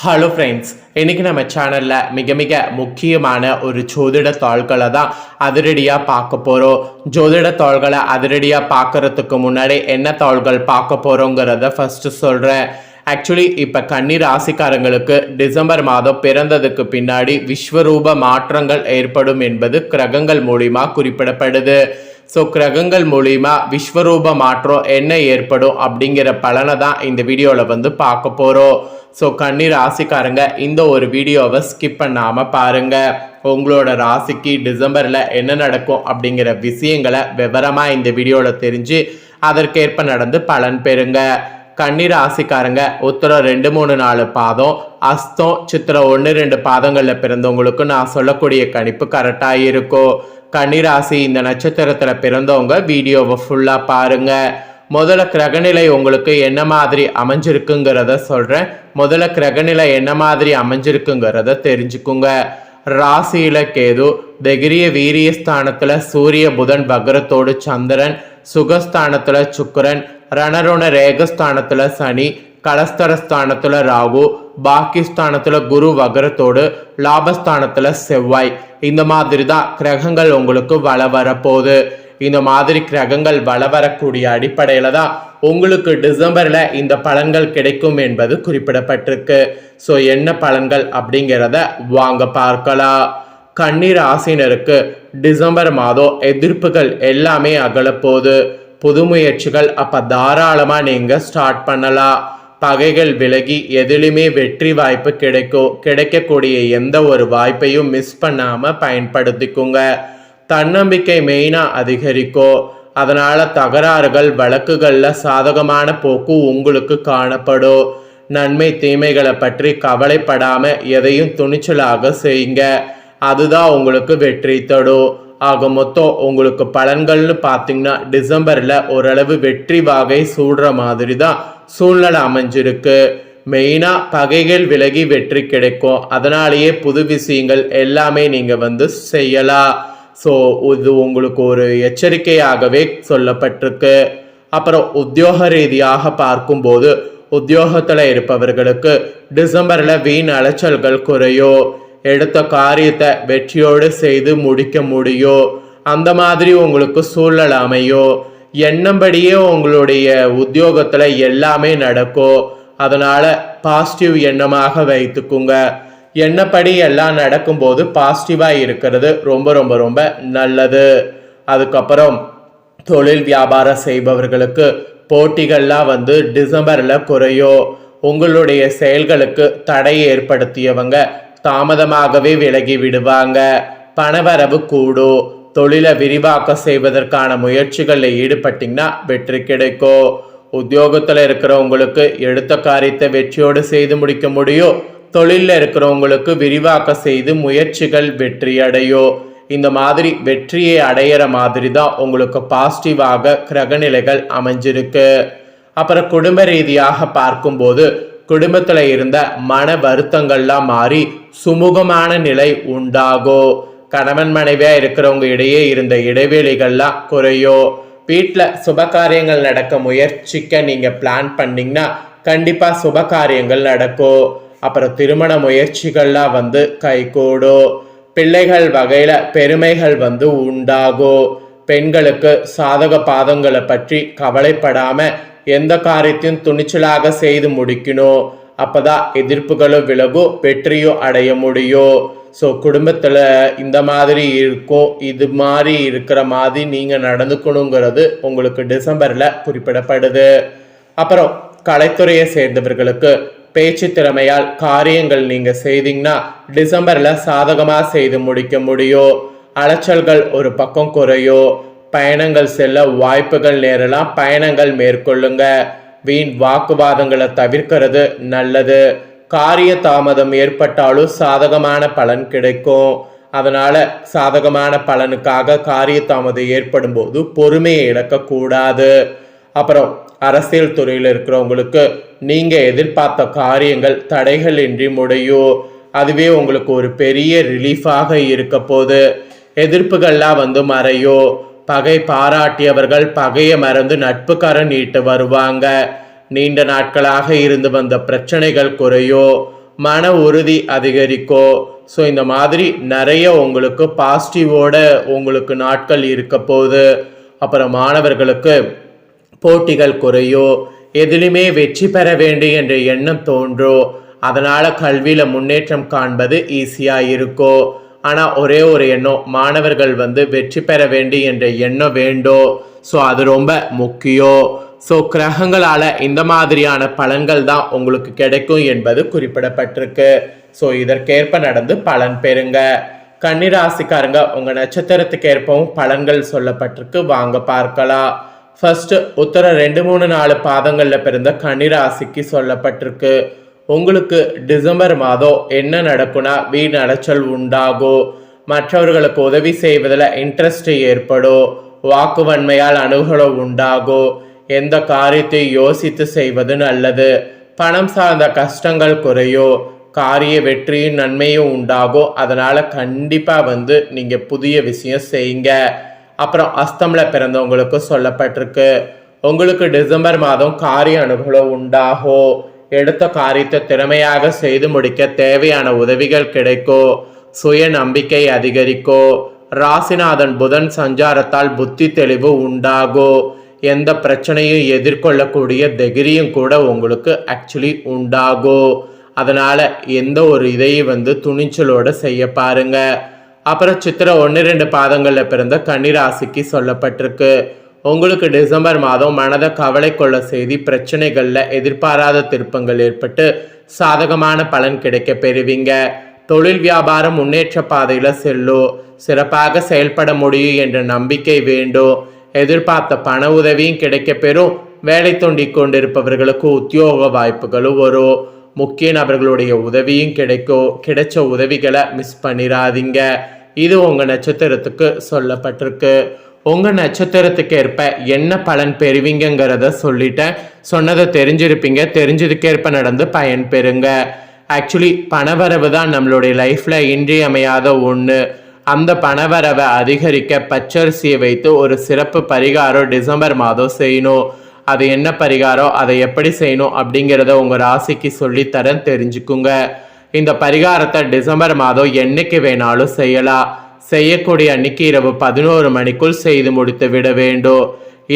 Hello friends இன்னைக்கு நம்ம சேனலில் மிக மிக முக்கியமான ஒரு ஜோதிட தாள்களை தான் அதிரடியாக பார்க்க போகிறோம் ஜோதிட தாள்களை அதிரடியாக பார்க்கறதுக்கு முன்னாடி என்ன தாள்கள் பார்க்க போகிறோங்கிறத ஃபஸ்ட்டு சொல்கிறேன் ஆக்சுவலி இப்போ கன்னி ராசிக்காரங்களுக்கு டிசம்பர் மாதம் பிறந்ததுக்கு பின்னாடி விஸ்வரூப மாற்றங்கள் ஏற்படும் என்பது கிரகங்கள் மூலிமா குறிப்பிடப்படுது. ஸோ கிரகங்கள் மூலிமா விஸ்வரூப மாற்றம் என்ன ஏற்படும் அப்படிங்கிற பலனை தான் இந்த வீடியோவில் வந்து பார்க்க போகிறோம் ஸோ கன்னி ராசிக்காரங்க இந்த ஒரு வீடியோவை ஸ்கிப் பண்ணாமல் பாருங்கள் உங்களோட ராசிக்கு டிசம்பரில் என்ன நடக்கும் அப்படிங்கிற விஷயங்களை விவரமாக இந்த வீடியோவில் தெரிஞ்சு அதற்கேற்ப நடந்து பலன் பெறுங்க. கன்னி ராசிக்காரங்க உத்தரம் ரெண்டு மூணு நாலு பாதம் அஸ்தம் சித்திரம் ஒன்று ரெண்டு பாதங்களில் பிறந்தவங்களுக்கு நான் சொல்லக்கூடிய கணிப்பு கரெக்டாக இருக்கும். கன்னிராசி இந்த நட்சத்திரத்தில் பிறந்தவங்க வீடியோவை ஃபுல்லாக பாருங்கள் முதல்ல கிரகநிலை உங்களுக்கு என்ன மாதிரி அமைஞ்சிருக்குங்கிறத சொல்கிறேன் முதல்ல கிரகநிலை என்ன மாதிரி அமைஞ்சிருக்குங்கிறத தெரிஞ்சுக்குங்க. ராசியில கேது திகிரிய வீரியஸ்தானத்துல சூரிய புதன் பக்ரத்தோடு சந்திரன் சுகஸ்தானத்துல சுக்கரன் ரணருண ரேகஸ்தானத்தில் சனி கலஸ்தரஸ்தானத்தில் ராகு பாக்கிஸ்தானத்துல குரு வகரத்தோடு லாபஸ்தானத்தில் செவ்வாய். இந்த மாதிரி தான் கிரகங்கள் உங்களுக்கு வள வரப்போகுது. இந்த மாதிரி கிரகங்கள் வள வரக்கூடிய அடிப்படையில் தான் உங்களுக்கு டிசம்பரில் இந்த பலன்கள் கிடைக்கும் என்பது குறிப்பிடப்பட்டிருக்கு. ஸோ என்ன பலன்கள் அப்படிங்கிறத வாங்க பார்க்கலாம். கண்ணீர் ஆசினருக்கு டிசம்பர் மாதம் எதிர்ப்புகள் எல்லாமே அகலப்போகுது. புது முயற்சிகள் அப்போ தாராளமாக நீங்கள் ஸ்டார்ட் பண்ணலாம். பகைகள் விலகி எதிலுமே வெற்றி வாய்ப்பு கிடைக்கும் கிடைக்கக்கூடிய எந்த ஒரு வாய்ப்பையும் மிஸ் பண்ணாமல் பயன்படுத்திக்குங்க. தன்னம்பிக்கை மெயினாக அதிகரிக்கும் அதனால் தகராறுகள் வழக்குகளில் சாதகமான போக்கு உங்களுக்கு காணப்படும் நன்மை தீமைகளை பற்றி கவலைப்படாமல் எதையும் துணிச்சலாக செய்யுங்க. அதுதான் உங்களுக்கு வெற்றி தடும் ஆக மொத்தம் உங்களுக்கு பலன்கள்னு பார்த்தீங்கன்னா டிசம்பரில் ஓரளவு வெற்றி வாகை சூடுற மாதிரி தான் சூழ்நிலை அமைஞ்சிருக்கு. மெயினாக பகைகள் விலகி வெற்றி கிடைக்கும். அதனாலேயே புது விஷயங்கள் எல்லாமே நீங்கள் வந்து செய்யலாம். ஸோ இது உங்களுக்கு ஒரு எச்சரிக்கையாகவே சொல்லப்பட்டிருக்கு. அப்புறம் உத்தியோக ரீதியாக பார்க்கும்போது உத்தியோகத்தில் இருப்பவர்களுக்கு டிசம்பரில் வீண் அலைச்சல்கள் குறையும் எடுத்த காரியத்தை வெற்றியோடு செய்து முடிக்க முடியும் அந்த மாதிரி உங்களுக்கு சூழல் அமையும் எண்ணம்படியே உங்களுடைய உத்தியோகத்தில் எல்லாமே நடக்கும் அதனால் பாசிட்டிவ் எண்ணமாக வைத்துக்குங்க. என்னப்படி எல்லாம் நடக்கும்போது பாசிட்டிவாக இருக்கிறது? ரொம்ப ரொம்ப ரொம்ப நல்லது. அதுக்கப்புறம் தொழில் வியாபாரம் செய்பவர்களுக்கு போட்டிகள்லாம் வந்து டிசம்பரில் குறையும் உங்களுடைய செயல்களுக்கு தடை ஏற்படுத்தியவங்க தாமதமாகவே விலகி விடுவாங்க. பணவரவு கூடும் தொழிலை விரிவாக்கம் செய்வதற்கான முயற்சிகளில் ஈடுபட்டிங்கன்னா வெற்றி கிடைக்கும். உத்தியோகத்தில் இருக்கிறவங்களுக்கு எடுத்த காரியத்தை வெற்றியோடு செய்து முடிக்க முடியும். தொழிலில் இருக்கிறவங்களுக்கு விரிவாக்க செய்து முயற்சிகள் வெற்றி அடையும் இந்த மாதிரி வெற்றியை அடையிற மாதிரி தான் உங்களுக்கு பாசிட்டிவாக கிரகநிலைகள் அமைஞ்சிருக்கு. அப்புறம் குடும்ப ரீதியாக பார்க்கும்போது குடும்பத்தில் இருந்த மன வருத்தங்கள்லாம் மாறி சுமூகமான நிலை உண்டாகும் கணவன் மனைவியாக இருக்கிறவங்க இடையே இருந்த இடைவெளிகள்லாம் குறையும் வீட்டில் சுபகாரியங்கள் நடக்க முயற்சிக்க நீங்கள் பிளான் பண்ணிங்கன்னா கண்டிப்பாக சுபகாரியங்கள் நடக்கும் அப்புறம் திருமண முயற்சிகள்லாம் வந்து கைகூடும் பிள்ளைகள் வகையில் பெருமைகள் வந்து உண்டாகும் பெண்களுக்கு சாதக பாதங்களை பற்றி கவலைப்படாமல் எந்த காரியத்தையும் துணிச்சலாக செய்து முடிக்கணும் அப்போதான் எதிர்ப்புகளும் விலகும் வெற்றியும் அடைய முடியும் ஸோ குடும்பத்தில் இந்த மாதிரி இருக்கும் இது மாதிரி இருக்கிற மாதிரி நீங்கள் நடந்துக்கணுங்கிறது உங்களுக்கு டிசம்பரில் குறிப்பிடப்படுது. அப்புறம் கலைத்துறையை சேர்ந்தவர்களுக்கு பேச்சு திறமையால் காரியங்கள் நீங்கள் செய்தீங்கன்னா டிசம்பரில் சாதகமாக செய்து முடிக்க முடியும் அலைச்சல்கள் ஒரு பக்கம் குறையும் பயணங்கள் செல்ல வாய்ப்புகள் நேரலாம் பயணங்கள் மேற்கொள்ளுங்க. வீண் வாக்குவாதங்களை தவிர்க்கிறது நல்லது. காரிய தாமதம் ஏற்பட்டாலும் சாதகமான பலன் கிடைக்கும். அதனால சாதகமான பலனுக்காக காரிய தாமதம் ஏற்படும் போது பொறுமையை இழக்கக்கூடாது. அப்புறம் அரசியல் துறையில் இருக்கிறவங்களுக்கு நீங்கள் எதிர்பார்த்த காரியங்கள் தடைகள் இன்றி முடியும் அதுவே உங்களுக்கு ஒரு பெரிய ரிலீஃபாக இருக்க போது எதிர்ப்புகள்லாம் வந்து மறையும் பகை பாராட்டியவர்கள் பகையை மறந்து நட்புக்காரன் நீட்டு வருவாங்க. நீண்ட நாட்களாக இருந்து வந்த பிரச்சனைகள் குறையோ. மன உறுதி அதிகரிக்கும் ஸோ இந்த மாதிரி நிறைய உங்களுக்கு பாசிட்டிவோட உங்களுக்கு நாட்கள் இருக்க போகுது. அப்புறம் மாணவர்களுக்கு போட்டிகள் குறையும் எதிலுமே வெற்றி பெற வேண்டும் என்ற எண்ணம் தோன்றும் அதனால் கல்வியில் முன்னேற்றம் காண்பது ஈஸியாக இருக்கும் ஆனால் ஒரே ஒரு எண்ணம் மாணவர்கள் வந்து வெற்றி பெற வேண்டும் என்ற எண்ணம் வேண்டும் ஸோ அது ரொம்ப முக்கியம் ஸோ கிரகங்களால் இந்த மாதிரியான பலன்கள் தான் உங்களுக்கு கிடைக்கும் என்பது குறிப்பிடப்பட்டிருக்கு. ஸோ இதற்கேற்ப நடந்து பலன் பெறுங்க. கன்னிராசிக்காரங்க உங்கள் நட்சத்திரத்துக்கு ஏற்பவும் பலன்கள் சொல்லப்பட்டிருக்கு. வாங்க பார்க்கலாம். ஃபர்ஸ்ட் உத்தர ரெண்டு மூணு நாலு பாதங்களில் பிறந்த கன்னிராசிக்கு சொல்லப்பட்டிருக்கு. உங்களுக்கு டிசம்பர் மாதம் என்ன நடக்கும்னா வீண் அலைச்சல் உண்டாகும். மற்றவர்களுக்கு உதவி செய்வதில் இன்ட்ரெஸ்ட் ஏற்படும். வாக்குவன்மையால் அணுகலம் உண்டாகும். எந்த காரியத்தை யோசித்து செய்வது நல்லது. பணம் சார்ந்த கஷ்டங்கள் குறையும். காரிய வெற்றியும் நன்மையும் உண்டாகும். அதனால் கண்டிப்பாக வந்து நீங்கள் புதிய விஷயம் செய்யுங்க. அப்புறம் அஸ்தமில் பிறந்தவங்களுக்கு சொல்லப்பட்டிருக்கு. உங்களுக்கு டிசம்பர் மாதம் காரிய அனுகூலம் உண்டாகும் எடுத்த காரியத்தை திறமையாக செய்து முடிக்க தேவையான உதவிகள் கிடைக்கும் சுய நம்பிக்கை அதிகரிக்கும் ராசிநாதன் புதன் சஞ்சாரத்தால் புத்தி தெளிவு உண்டாகும் எந்த பிரச்சனையும் எதிர்கொள்ளக்கூடிய தைரியம் கூட உங்களுக்கு ஆக்சுவலி உண்டாகும் அதனால் எந்த ஒரு இதையும் வந்து துணிச்சலோடு செய்ய பாருங்க. அப்புறம் சித்திரை ஒன்று ரெண்டு பாதங்களில் பிறந்த கன்னிராசிக்கு சொல்லப்பட்டிருக்கு. உங்களுக்கு டிசம்பர் மாதம் மனதை கவலை கொள்ள செய்தி பிரச்சனைகளில் எதிர்பாராத திருப்பங்கள் ஏற்பட்டு சாதகமான பலன் கிடைக்க பெறுவீங்க. தொழில் வியாபாரம் முன்னேற்ற பாதையில் செல்லும். சிறப்பாக செயல்பட முடியும் என்ற நம்பிக்கை வேண்டும். எதிர்பார்த்த பண உதவியும் கிடைக்க பெறும். வேலை தொண்டி கொண்டிருப்பவர்களுக்கு உத்தியோக வாய்ப்புகளும் வரும். முக்கிய நபர்களுடைய உதவியும் கிடைக்கும் கிடைச்ச உதவிகளை மிஸ் பண்ணிடாதீங்க இது உங்கள் நட்சத்திரத்துக்கு சொல்லப்பட்டிருக்கு. உங்கள் நட்சத்திரத்துக்கு ஏற்ப என்ன பலன் பெறுவீங்கிறத சொல்லிட்டேன். சொன்னதை தெரிஞ்சிருப்பீங்க. தெரிஞ்சதுக்கேற்ப நடந்து பயன் பெறுங்க. ஆக்சுவலி பணவரவு தான் நம்மளுடைய லைஃப்பில் இன்றியமையாத ஒன்று அந்த பணவரவை அதிகரிக்க பச்சரிசியை வைத்து ஒரு சிறப்பு பரிகாரம் டிசம்பர் மாதம் செய்யணும். அது என்ன பரிகாரம்? அதை எப்படி செய்யணும்? அப்படிங்கிறத உங்கள் ராசிக்கு சொல்லித்தரேன். தெரிஞ்சுக்குங்க. இந்த பரிகாரத்தை டிசம்பர் மாதம் என்னைக்கு வேணாலும் செய்யலாம் செய்யக்கூடிய அன்னைக்கு இரவு பதினோரு மணிக்குள் செய்து முடித்து விட வேண்டும்.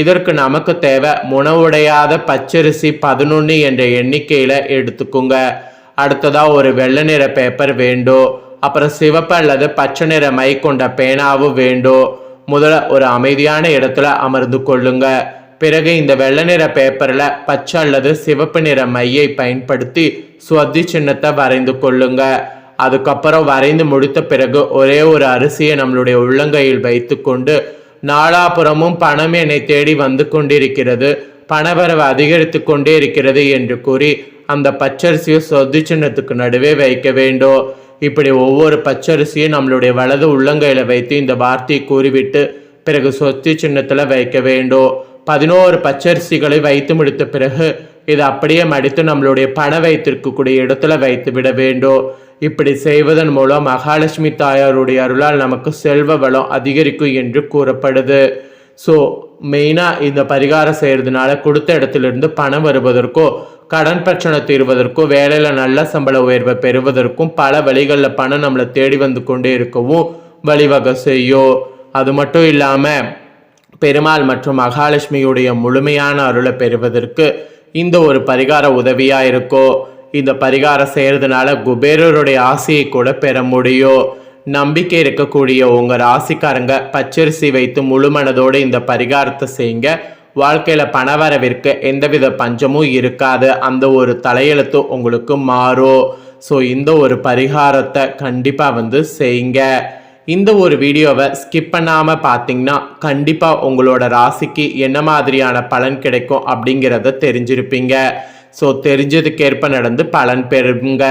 இதற்கு நமக்கு தேவை முனவுடையாத பச்சரிசி பதினொன்று என்ற எண்ணிக்கையில் எடுத்துக்குங்க. அடுத்ததாக ஒரு வெள்ளை நிற பேப்பர் வேண்டும். அப்புறம் சிவப்பு அல்லது பச்சை நிற மை கொண்ட பேனாவும் வேண்டும். முதல்ல ஒரு அமைதியான இடத்துல அமர்ந்து கொள்ளுங்கள் பிறகு இந்த வெள்ளை நிற பேப்பரில் பச்சை அல்லது சிவப்பு நிற மையை பயன்படுத்தி சுவதி சின்னத்தை வரைந்து கொள்ளுங்க. அதுக்கப்புறம் வரைந்து முடித்த பிறகு ஒரே ஒரு அரிசியை நம்மளுடைய உள்ளங்கையில் வைத்துக்கொண்டு நாலாபுறமும் பணம் என்னை தேடி வந்து கொண்டிருக்கிறது. பணவரவு அதிகரித்து கொண்டே இருக்கிறது என்று கூறி அந்த பச்சரிசியை சொத்து சின்னத்துக்கு நடுவே வைக்க வேண்டும். இப்படி ஒவ்வொரு பச்சரிசியும் நம்மளுடைய வலது உள்ளங்கையில் வைத்து இந்த வார்த்தையை கூறிவிட்டு பிறகு சொத்து சின்னத்தில் வைக்க வேண்டும். பதினோரு பச்சரிசிகளை வைத்து முடித்த பிறகு இதை அப்படியே மடித்து நம்மளுடைய பண வைத்திருக்கக்கூடிய இடத்துல வைத்து விட வேண்டும். இப்படி செய்வதன் மூலம் மகாலட்சுமி தாயாருடைய அருளால் நமக்கு செல்வ வளம் அதிகரிக்கும் என்று கூறப்படுது. ஸோ மெயினாக இந்த பரிகாரம் செய்கிறதுனால கொடுத்த இடத்துலேருந்து பணம் வருவதற்கோ கடன் பிரச்சனை தீர்வதற்கோ வேலையில் நல்ல சம்பள உயர்வை பெறுவதற்கும் பல வழிகளில் பணம் நம்மளை தேடி வந்து கொண்டே இருக்கவும் வழிவகை செய்யும். அது மட்டும் இல்லாமல் பெருமாள் மற்றும் மகாலட்சுமியுடைய முழுமையான அருளை பெறுவதற்கு இந்த ஒரு பரிகார உதவியாக இருக்கோ? இந்த பரிகாரம் செய்கிறதுனால குபேரருடைய ஆசையை கூட பெற முடியும் நம்பிக்கை இருக்கக்கூடிய உங்கள் ராசிக்காரங்க பச்சரிசி வைத்து முழு மனதோடு இந்த பரிகாரத்தை செய்யுங்க. வாழ்க்கையில் பணவரவிற்கு எந்தவித பஞ்சமும் இருக்காது. அந்த ஒரு தலையெழுத்து உங்களுக்கு மாறும். ஸோ இந்த ஒரு பரிகாரத்தை கண்டிப்பாக வந்து செய்யுங்க. இந்த ஒரு வீடியோவை ஸ்கிப் பண்ணாமல் பார்த்தீங்கன்னா கண்டிப்பாக உங்களோட ராசிக்கு என்ன மாதிரியான பலன் கிடைக்கும் அப்படிங்கிறத தெரிஞ்சிருப்பீங்க. ஸோ தெரிஞ்சதுக்கேற்ப நடந்து பலன் பெறுங்க.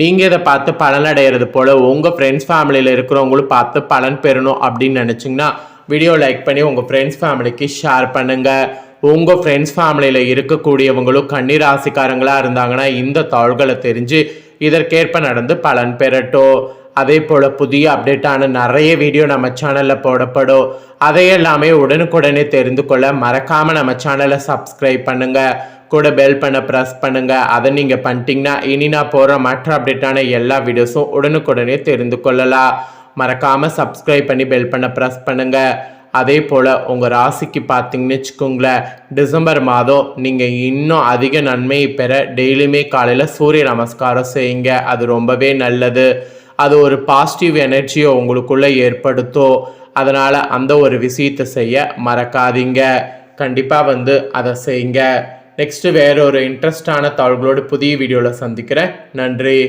நீங்கள் இதை பார்த்து பலன் அடையிறது போல் உங்கள் ஃப்ரெண்ட்ஸ் ஃபேமிலியில் இருக்கிறவங்களும் பார்த்து பலன் பெறணும் அப்படின்னு நினச்சிங்கன்னா வீடியோ லைக் பண்ணி உங்கள் ஃப்ரெண்ட்ஸ் ஃபேமிலிக்கு ஷேர் பண்ணுங்கள் உங்கள் ஃப்ரெண்ட்ஸ் ஃபேமிலியில் இருக்கக்கூடியவங்களும் கண்ணீர் ராசிக்காரங்களாக இருந்தாங்கன்னா இந்த தாள்களை தெரிஞ்சு இதற்கேற்ப நடந்து பலன் பெறட்டும். அதே போல் புதிய அப்டேட்டான நிறைய வீடியோ நம்ம சேனலில் போடப்படும். அதையெல்லாமே உடனுக்குடனே தெரிந்து கொள்ள மறக்காமல் நம்ம சேனலை சப்ஸ்கிரைப் பண்ணுங்கள் கூட பெல் பண்ண ப்ரெஸ் பண்ணுங்கள் அதை நீங்கள் பண்ணிட்டீங்கன்னா இனி நான் போகிற மற்ற அப்டேட்டான எல்லா வீடியோஸும் உடனுக்குடனே தெரிந்து கொள்ளலாம். மறக்காமல் சப்ஸ்கிரைப் பண்ணி பெல் பண்ண ப்ரெஸ் பண்ணுங்கள் அதே போல் உங்கள் ராசிக்கு பார்த்தீங்கன்னு வச்சுக்கோங்களேன் டிசம்பர் மாதம் நீங்கள் இன்னும் அதிக நன்மையை பெற டெய்லியுமே காலையில் சூரிய நமஸ்காரம் செய்யுங்க. அது ரொம்பவே நல்லது. அது ஒரு பாசிட்டிவ் எனர்ஜியை உங்களுக்குள்ளே ஏற்படுத்தும் அதனால் அந்த ஒரு விஷயத்தை செய்ய மறக்காதீங்க. கண்டிப்பாக வந்து அதை செய்யுங்க. நெக்ஸ்ட்டு வேற ஒரு இன்ட்ரெஸ்டான தாள்களோடு புதிய வீடியோவில் சந்திக்கிறேன். நன்றி.